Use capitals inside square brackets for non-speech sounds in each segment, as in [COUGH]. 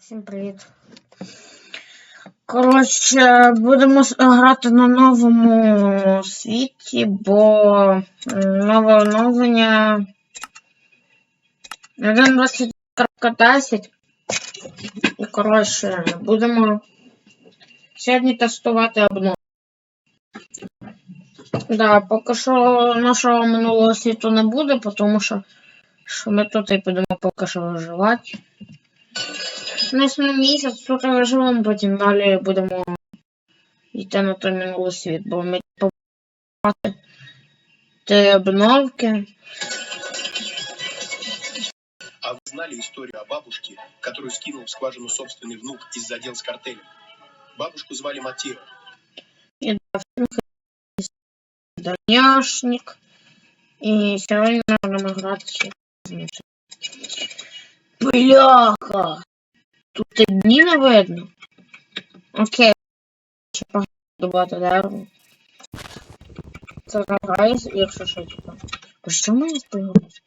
Всім привіт. Коротше, будемо грати на новому світі, бо нове оновлення 1.20.10. І, коротше, будемо сьогодні тестувати обнову. Да, поки що нашого минулого світу не буде, тому що, що ми тут і будемо поки що виживати. На місяць тут виживемо, потім далі будемо йти на той минулий світ, бо ми побачити ті обновки. А вы знали историю о бабушке, которую скинул в скважину собственный внук из-за дел с картелем? Бабушку звали Матира. Доняшник. І сьогодні будемо грати ще раніше. Бляха! Тут і дні не видно. Окей. Ще погадувати дерево. Це грає, якщо що, типа. А що мені сподобалось?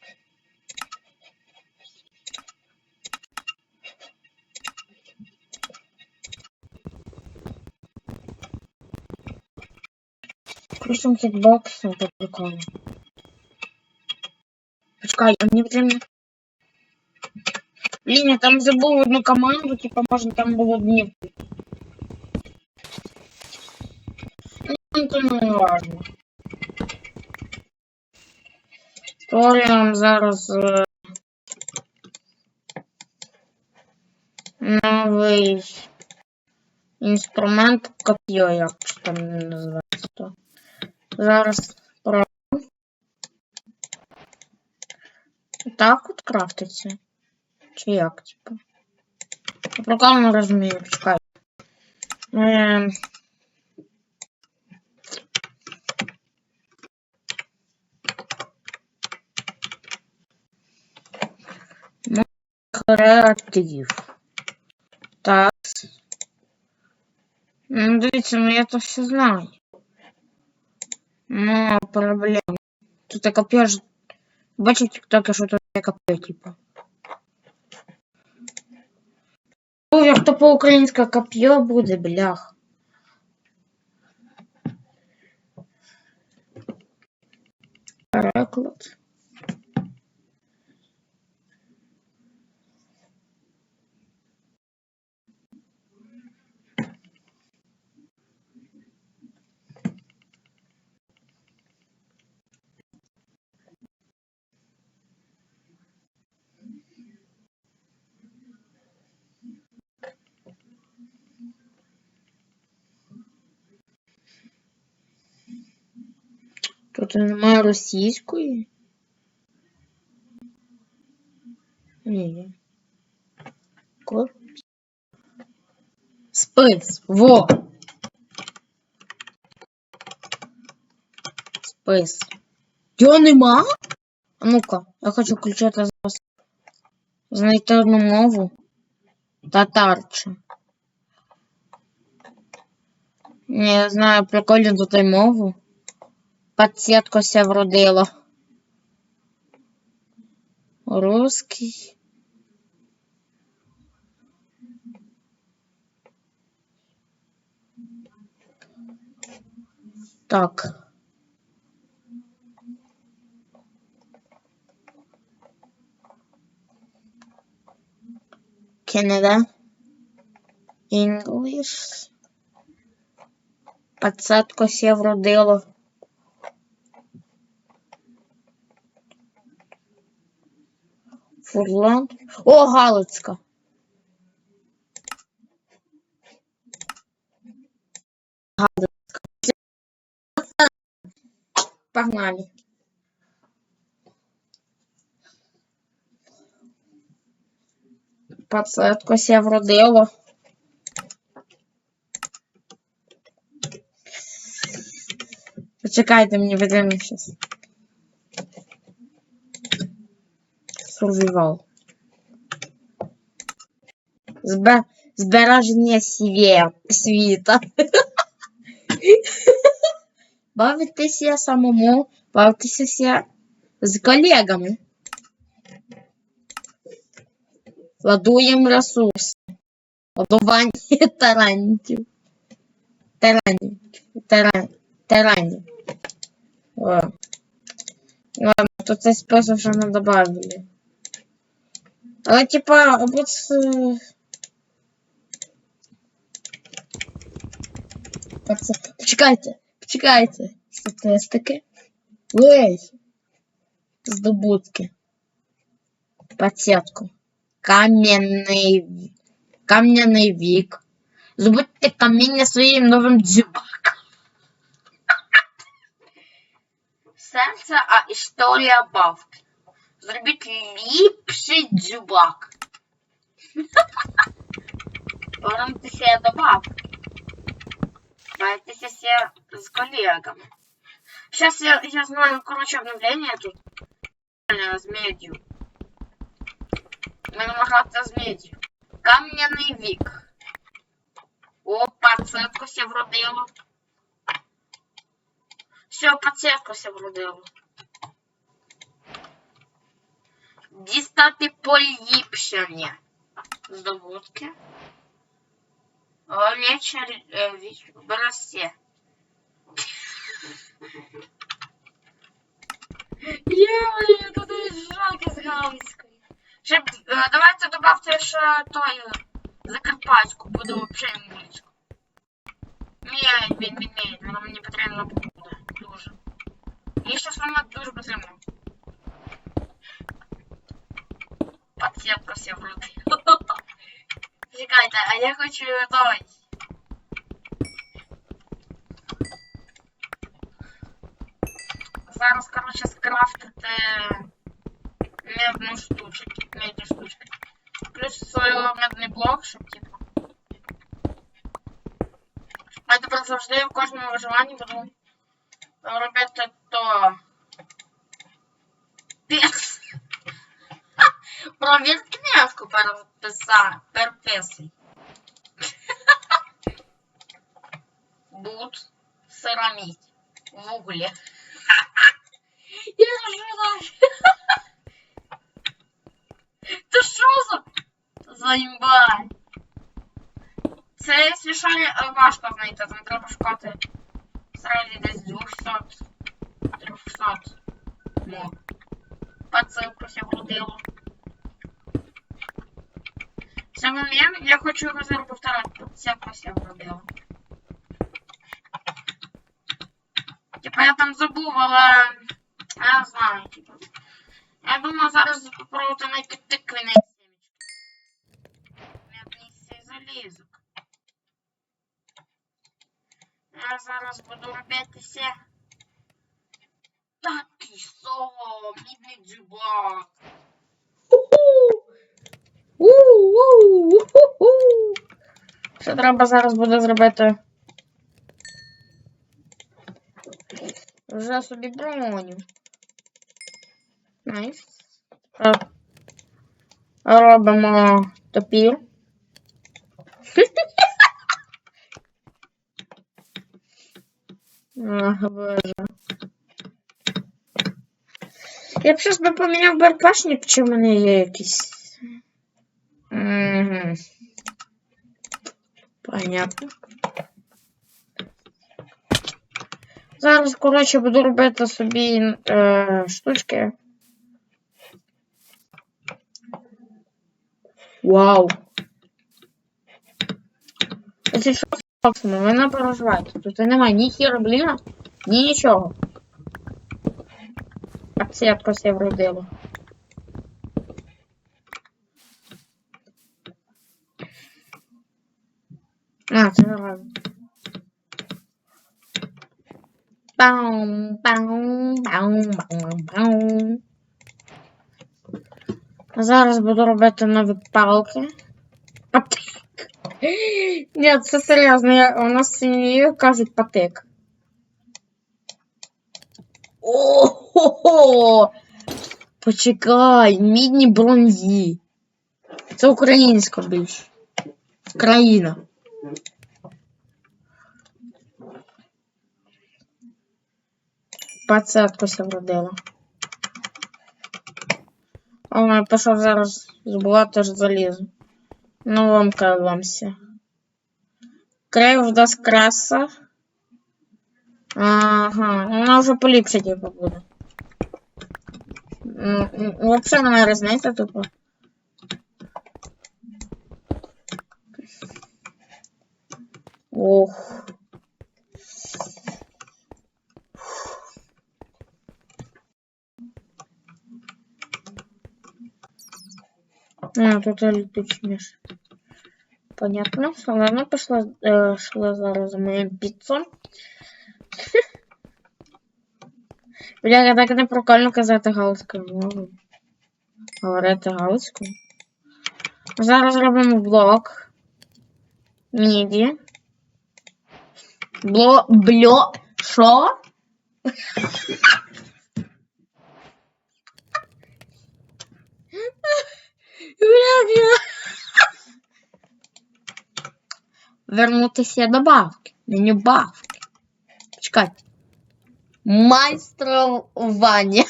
Крутим хітбоксом по приколу. Почекай, а мені потрібно... Блін, я там забув одну команду, типа, можна там було днів. Ну, це не важно. Створюємо зараз е, новий інструмент коп'є, як там називається. то. Зараз про. Так от крафтиться. Чи як, типу? Я прикольно не розумію, почекай. Ем... Ну, Креатив. Так. Ну, дивіться, ну я то все знаю. Ну, проблема. Тут я коп'є ж... Бачу в тіктокі, що тут є коп'є, типу. Ну, як то по українське коп'є буде, блях. Переклад. Тут немає російської. Ні. Спис. Во. Спис. Його нема? А ну-ка, я хочу включити зараз. Знайти одну мову. Татарче. Ні, я знаю прикольну тут і мову. Подсетку ся вродила. Русский. Так. Canada. English. Подсадку ся вродила. Фурланд. О, Галицька. Галицька. Погнали. Пацетко ся вродило. Почекайте, мені потрібно щось. Сурвівал. Збе... Збереження свє... світа. [LAUGHS] Бавитися самому, бавитися з колегами. Ладуємо ресурси. Ладування [LAUGHS] тарантів. Таранів. Таран. Таранів. Ладно, тут цей спосіб вже не добавили. Але типа, от... е, Так, це... Почекайте, почекайте. Статистики. Ой. Здобутки. Пацетку. Кам'яний... Кам'яний вік. Здобудьте каміння своїм новим дзюбаком. Серце, а історія бавки. Зробіть ліпший дзюбак. [LAUGHS] Повернутися до бабки. Байтеся с коллегами. Сейчас я, я знаю, короче, обновление тут. Реально, З медью. Ми намагатися з медью. Кам'яний вік. О, пацетку ся вродило. Все, пацетку ся вродило. Дістати поліпшення. Здобутки. Вечер э, в Бросе. Я тут жалко з Галицької. Ще б, е, давайте добавте ще той е, Закарпатську, буде взагалі музичку. Мій він міняє, вона мені потрібна буде. Дуже. І щось вона дуже потрібна. Подсетка все вроде. Чекайте, а я хочу той. Зараз, короче, скрафтити медну штучку, медні штучки. Плюс е, медний блок, щоб типу. А тепер завжди в кожному виживанні буду робити то. Провір книжку переписа, переписуй. Бут, сираміть, в углі. Я ржу Ти що за... за імба? Це, якщо що, важко знайти, там треба шукати сразу десь 200, 300. Ну, пацанку ся вродило. Це момент, я хочу зараз повторити, пацанку ся вродило. Типа я там забув, але я знаю, типа. Я думаю, зараз попробувати знайти тиквіний сімечки. М'ятний залізок. Я зараз буду робитися. Такий со, мідний дзюбак. Що треба зараз буде зробити? Вже собі броню. Найс. Е, Робимо топір. [LAUGHS] Ах, боже. Я б щось би поміняв барпашник, чи в мене є якийсь. Угу. Понятно. Зараз, коротше, буду робити собі е, штучки. Вау. Якщо що, собственно, ви не переживайте. Тут немає ні хіробліна, ні нічого. А це я вродило. А, це нормально. Бам, бам, бам, бам. Зараз буду робити нові палки. [GASPS] Ні, це серйозно, я, у нас сім'ї кажуть патик. Ого! Почекай, мідні бронзі. Це українська більш. Країна. Пацетку ся вродила. О, пішов зараз збувати ж залізо. Ну, вам кайвамся. Крейв даст краса. Ага, ну, вона вже поліпше, типу, буде. М, м, Вообще немає різниці, типу. Ох. А, тут электричный. Понятно. Ладно, пошла, э, шла зараз за моим піцом. Бля, так не прикольно казати галицькою мовою. Говорити галицькою. Зараз робимо блок. Міді. Бло, бльо, що? Бля, бля. Вернутися до бабки. Меню бабки. Чекайте. Майстрування.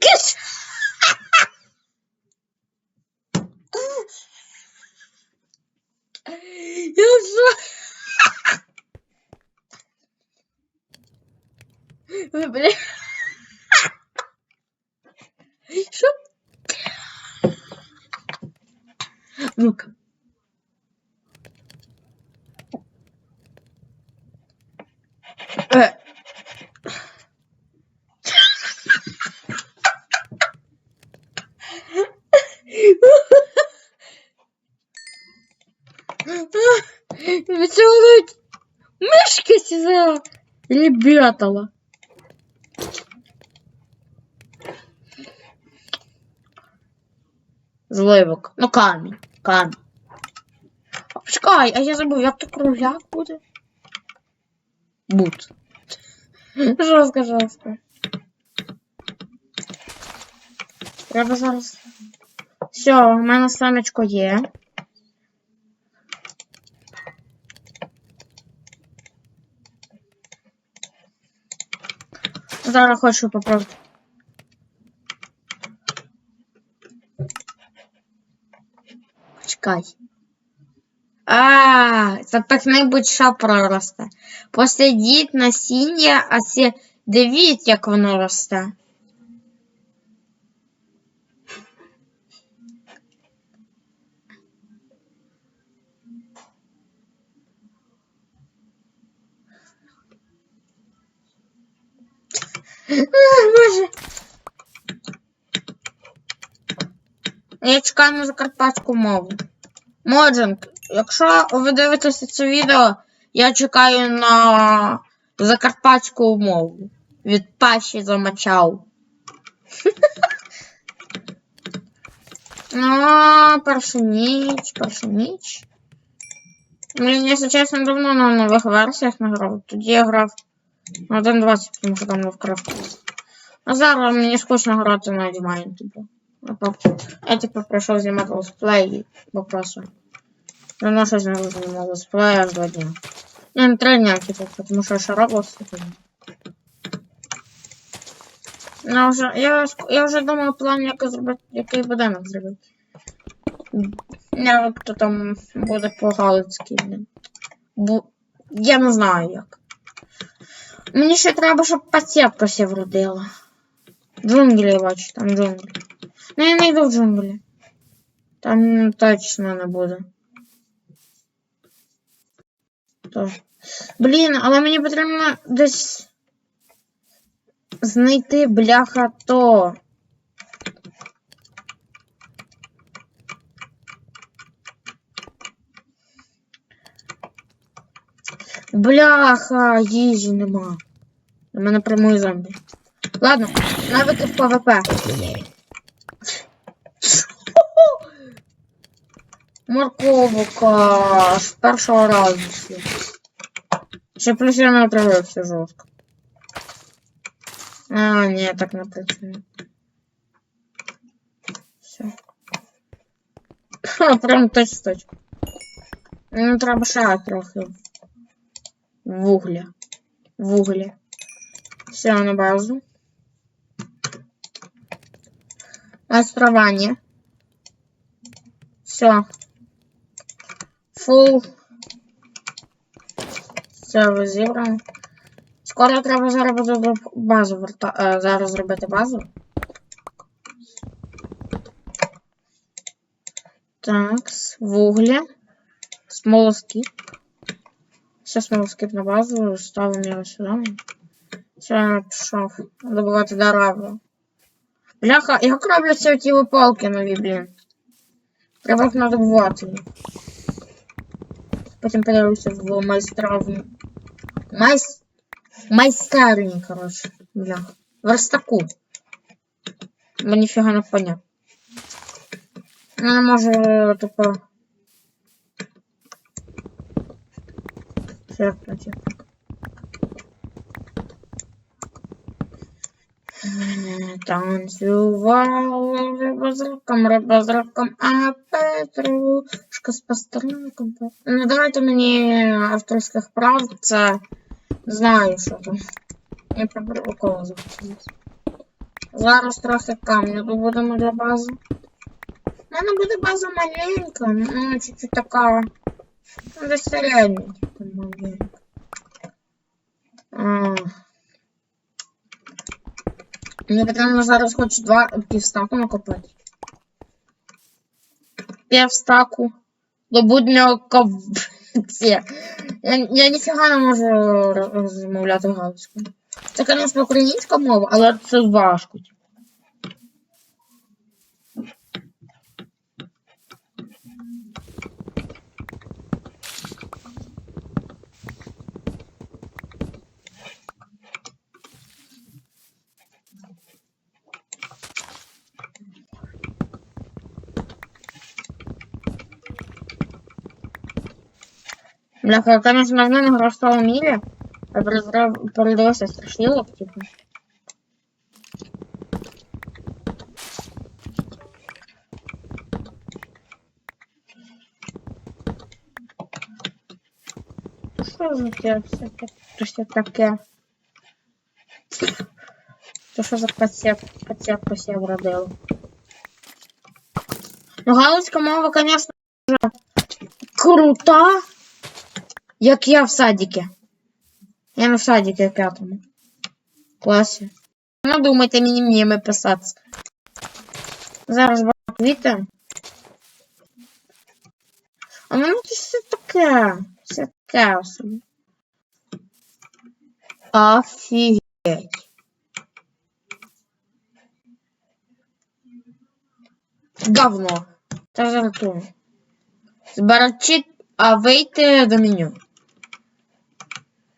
Киш. Я вже... Ой, бля. Що? Ну-ка. Е. Цього навіть мишка. Ребятала. Зливок. Ну камінь. Камінь. А, а я забув, як то кругляк буде? Бут. Жорстко, жорстко. Треба зараз. Все, у мене самечко є. Зараз хочу попробувати. Почекай. А, це так-небудь ша проросте. Посидіть насіння, а сі... дивіть, як воно росте. Боже. Я чекаю на закарпатську мову. Моджинг, якщо ви дивитеся це відео, я чекаю на закарпатську мову. Від Паші замачав. Ну, перша ніч, перша ніч. Блін, якщо чесно, давно на нових версіях не грав. Тоді я грав на 1.20, тому що там Lovecraft. А зараз мені скучно грати на Дімайн, типу. Я Я типу прийшов знімати летсплей і попрошу. Давно щось не знімав летсплей аж два дня. Ну, не три дня, типу, тому що ще Roblox типу. Я вже, я, я вже думав план, як зробити, який будинок зробити. Як то там буде по-галицьки. Бу... Я не знаю як. Мені ще треба, щоб пасєтка ще вродила. Джунглі я бачу, там джунглі. Ну я не йду в джунглі. Там точно не буде. То. Блін, але мені потрібно десь знайти бляха то. Бляха, їжі нема. У мене прямої зомбі. Ладно, навики в ПВП. Морковка з першого разу. Ще плюс я не отравився жорстко. А, ні, так не працює. Все. Ха, прям точ точ. Ну, треба ще трохи. Вугля. Вугля. Все на базу. Майстрування. Все. Фул. Все розібрано. Скоро треба зараз буде базу верта... е, зараз зробити базу. Так, вугля. Смолоскип. Все смолоскип на базу, ставимо його сюди. Я пішов. Добувати дорогу. Бляха, як робляться ті палки нові, блін. Треба їх надобувати. Потім подивлюся в майстравню. Майс... Майстерні, коротше. Бляха. Верстаку. Бо ніфіга не поняв. Ну, не можу, типу... З раком, риба з раком, а Петрушка з пастернаком. Ну, давайте мені авторських прав, це знаю, що там. Я про прикол захотілося. Зараз трохи камню добудемо для бази. У мене буде база маленька, ну, чуть-чуть така. Ну, десь середня. Мені потрібно зараз хоч два півстаку накопити. Півстаку. До буднього ковці. Я, я ніфіга не можу роз- розмовляти галузькою. Це, звісно, українська мова, але це важко. Бляха, я, конечно, давно не грав в а перезра- передалося страшилок, типу. Що за це все таке? То що за пацеп, пацеп посів родив? Ну, галузька мова, конечно, крута. Як я в садике. Я на в садике п'ятому. Класі. Ну, думайте мені меми писати. Зараз багато квіти. А в мене тут все таке. Все таке собі. Офігеть. Говно. Та жартую. Збирачі, а вийти до меню.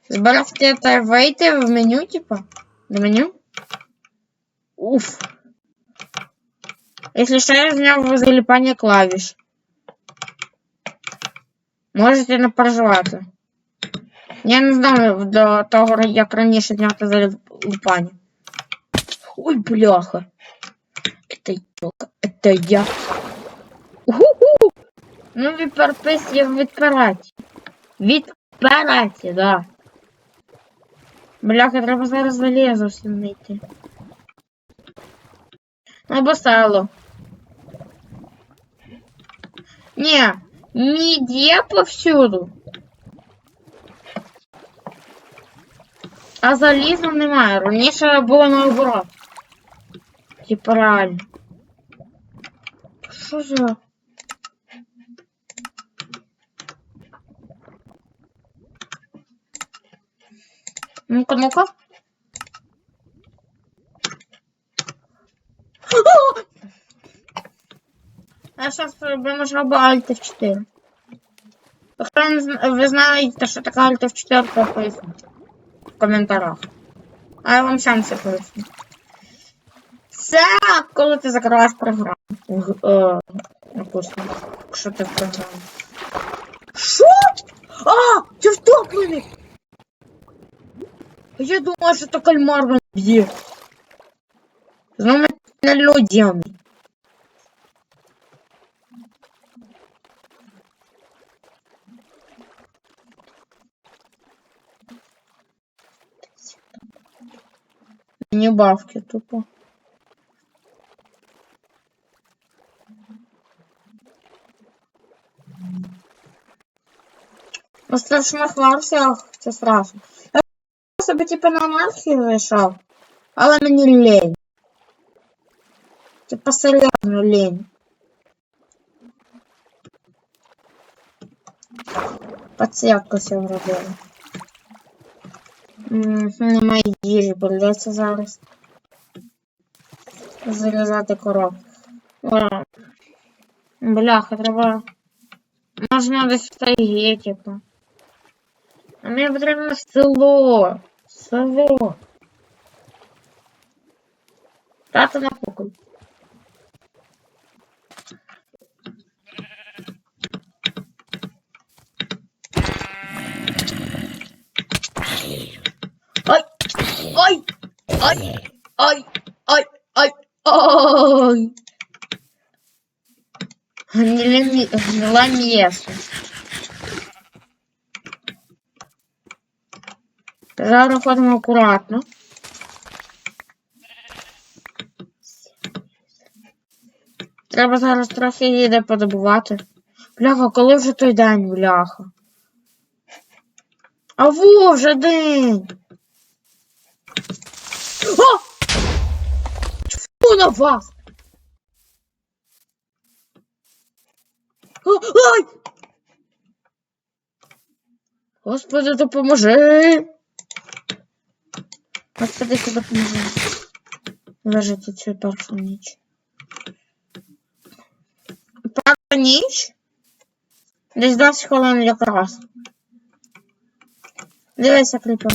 Збирати та вийти в меню, типа? До меню? Уф. Если что, я зняв залипання клавіш. Можете не переживати. Я не знаю до того, як раніше зняти залипання. Ой, бляха. Это ёлка, это я. Уху! Ну, відперпис я відпирати. Відпирати, да. Бляха, треба зараз залізо знайти. Або сало. Ні, мідь є повсюду. А заліза немає. Раніше було наоборот. Типа реально. Що за? Ну-ка, ну-ка. [GASPS] Я сейчас нажал бы Alt F4. Хто не зна- ви знаєте, що таке Alt F4, то в коментарях. А я вам сам все поясню. Це коли ти закриваєш програму. Г- е, якщо ти в програмі. Що? А! Це втоплений! Я думала, що то кальмар б'є. Знову на людям. Не бавки тупо. У страшних версіях це страшно. Собі типу на анархію вийшов, але мені лень. Типа серйозно лень. Подсвітку все вробили. Немає їжі, придеться зараз. Залізати коров. О, Бляха, треба. Можна десь в тайгі, типу. А мені потрібно село. Село. Тата на куколь. Ой! Ой! Ой! Ой! Ой! Ой! Ой! Гнила место. Зараз ходимо акуратно. Треба зараз трохи їде подобувати. Бляха, коли вже той день, бляха? А во вже день. О! Фу на вас! О, Ай! Господи, допоможи! Господи, ти допоможи. Лежите цю першу ніч. Перша ніч? Десь 10 хвилин якраз. Дивися, кліпер.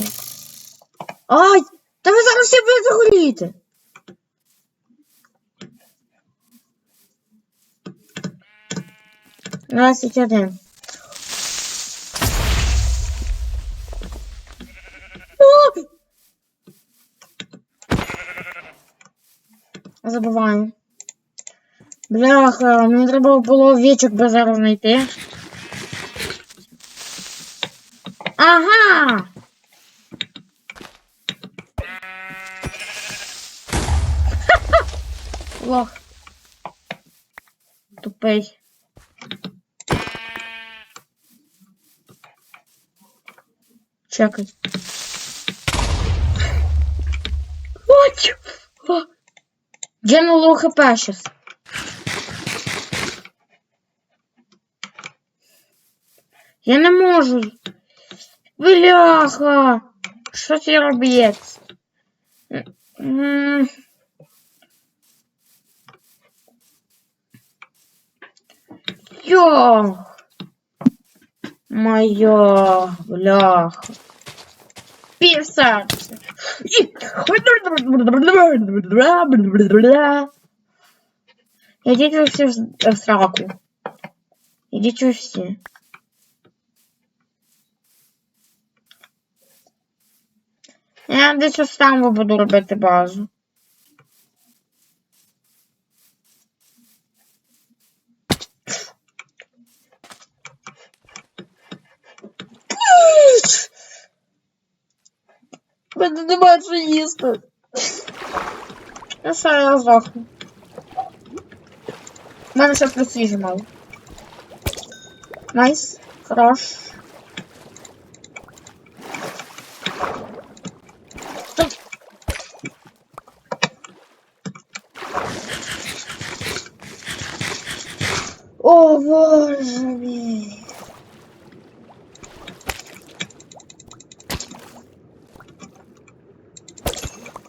Ай! Та ви зараз всі будете горіти! Двадцять один. О! Забуваю. Бляха, мені треба було вічок базару знайти. Ага! [LAUGHS] Лох. Тупий. Чекай. Ой! О! Я на лоу хп сейчас. Я не можу. Бляха! Що робить? М. Йо! Моя бляха. Писать. Идите все в сраку. Идите все. Я десь ось там буду робити базу. Мене немає що їсти. Ну все, я здохну. У мене ще плюс їжі мало. Найс. Хорош. О, боже мій.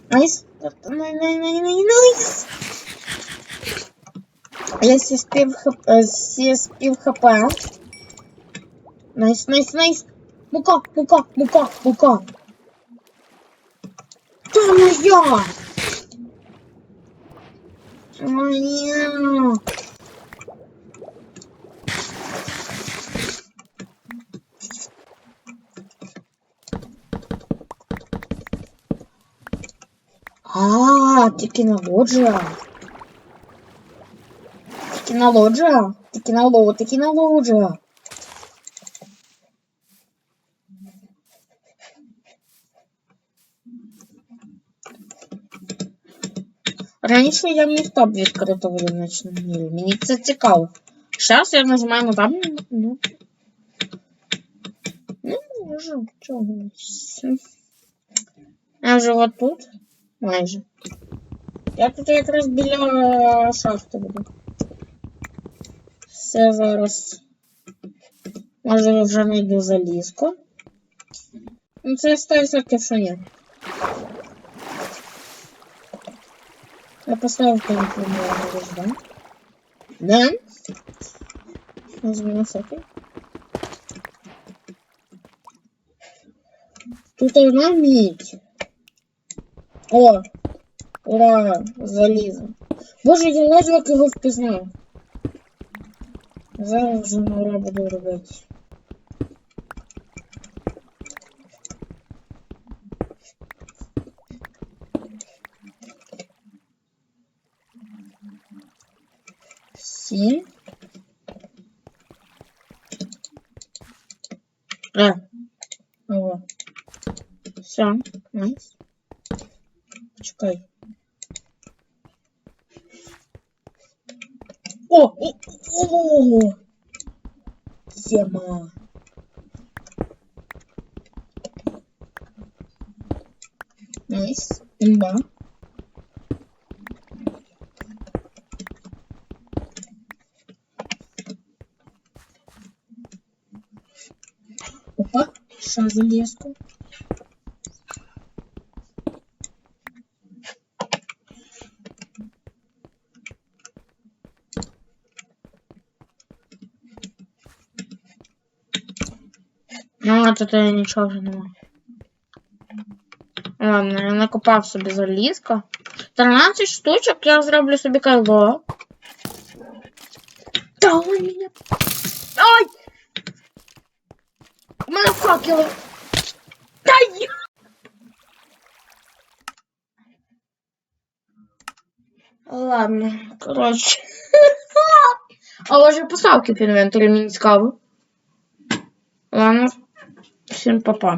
Nice! найс. Я сі спів хп. Сі спів хп. Найс, найс, найс. Мука, мука, мука, мука. Та моя! Моя! А, ти кінологія. Ти кінологія? Ти кінолог, ти кінологія. Раніше я міг топ відкрити в одиночному мірі. Мені це цікаво. Зараз я нажимаю на там. Ну, ну може, чогось. Я вже от тут. Майже. Я тут якраз біля шахти буду. Все зараз. Може вже знайду залізку. Ну це ставиться що ні. Я поставив на рожден. Да? На всякий. Тут одна мідь. О! Ура! Залізо. Боже, я ледве як його впізнав. Зараз вже на ура буду робити. Сім. А. Ого. Все, найс. Почекай. О! О! О! Тема. Найс. Имба. Опа, ще залізку. Тут нічого вже немає. Ладно, я накопав собі залізко. 13 штучок я зроблю собі кайло. Та ой мене. Ай! У мене факели. Та я! Ладно, коротше. [LAUGHS] А вже поставки під інвентарі мені цікаво. Всім па-па.